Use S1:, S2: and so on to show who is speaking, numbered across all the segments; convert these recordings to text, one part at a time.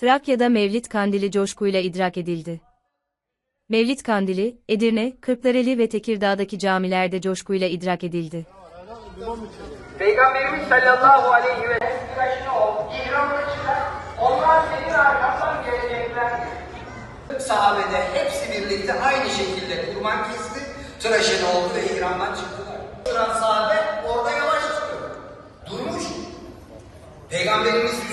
S1: Trakya'da Mevlid Kandili coşkuyla idrak edildi. Mevlid Kandili, Edirne, Kırklareli ve Tekirdağ'daki camilerde coşkuyla idrak edildi.
S2: Peygamberimiz sallallahu aleyhi ve sellem ol, ihramını çıkar, onlar senin arkandan gelecekler. Sahabede hepsi birlikte aynı şekilde kurban kesti, tıraşını oldu ve ihramdan çıktılar. Duran sahabe orada yavaşlıyor. Durmuş. Peygamberimiz.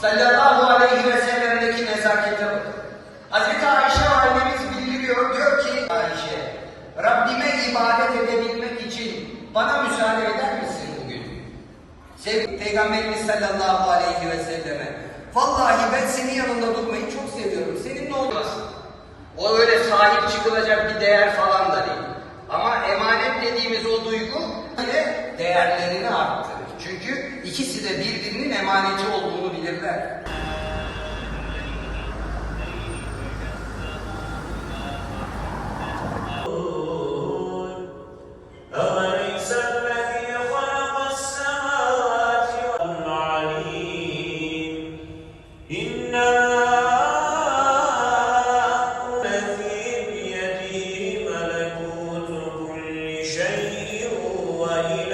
S2: Sallallahu aleyhi ve sellem'deki nezakete bakın. Hazreti Ayşe validemiz bildiriyor, diyor ki Ayşe, Rabbime ibadet edebilmek için bana müsaade eder misin bugün? Sevgili Peygamberimiz sallallahu aleyhi ve selleme, vallahi ben senin yanında durmayı çok seviyorum, seninle olmasın. O öyle sahip çıkılacak bir değer falan da değil. Ama emanet dediğimiz o duygu yine değerlerini arttırır. Çünkü İkisi de birbirinin emaneti olduğunu bilirler.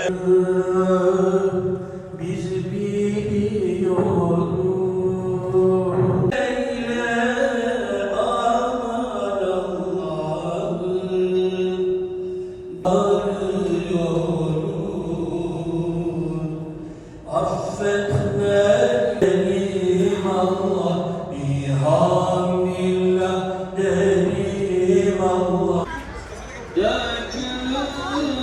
S3: Thank you. Bihamdillah benim Allah Dökülür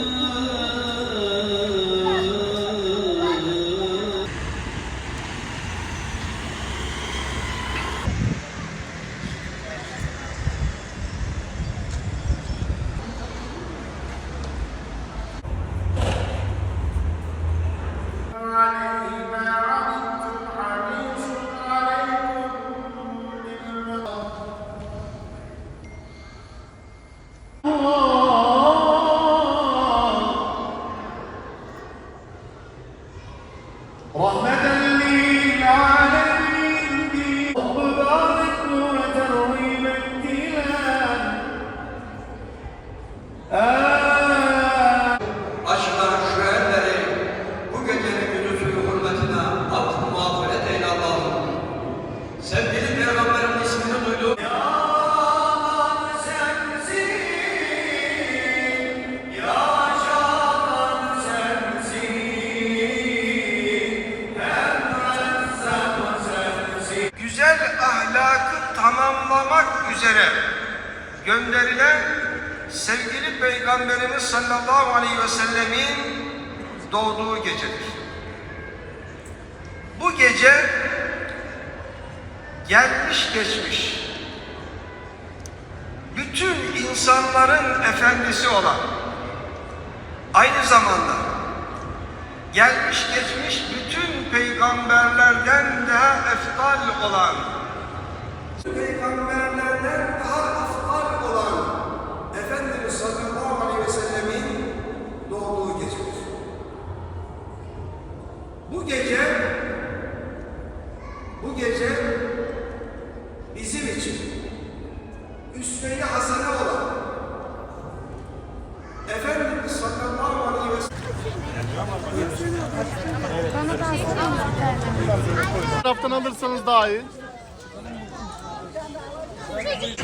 S4: tamamlamak üzere gönderilen sevgili Peygamberimiz sallallahu aleyhi ve sellemin doğduğu gecedir. Bu gece gelmiş geçmiş bütün insanların efendisi olan aynı zamanda gelmiş geçmiş bütün peygamberlerden daha eftal olan peygamberlerden daha afdal olan Efendimiz sallallahu aleyhi ve sellemin doğduğu gecedir. Bu gece bu gece bizim için üsve-i hasene olan Efendimiz sallallahu aleyhi ve
S5: taraftan alırsanız daha iyi. Çocuk.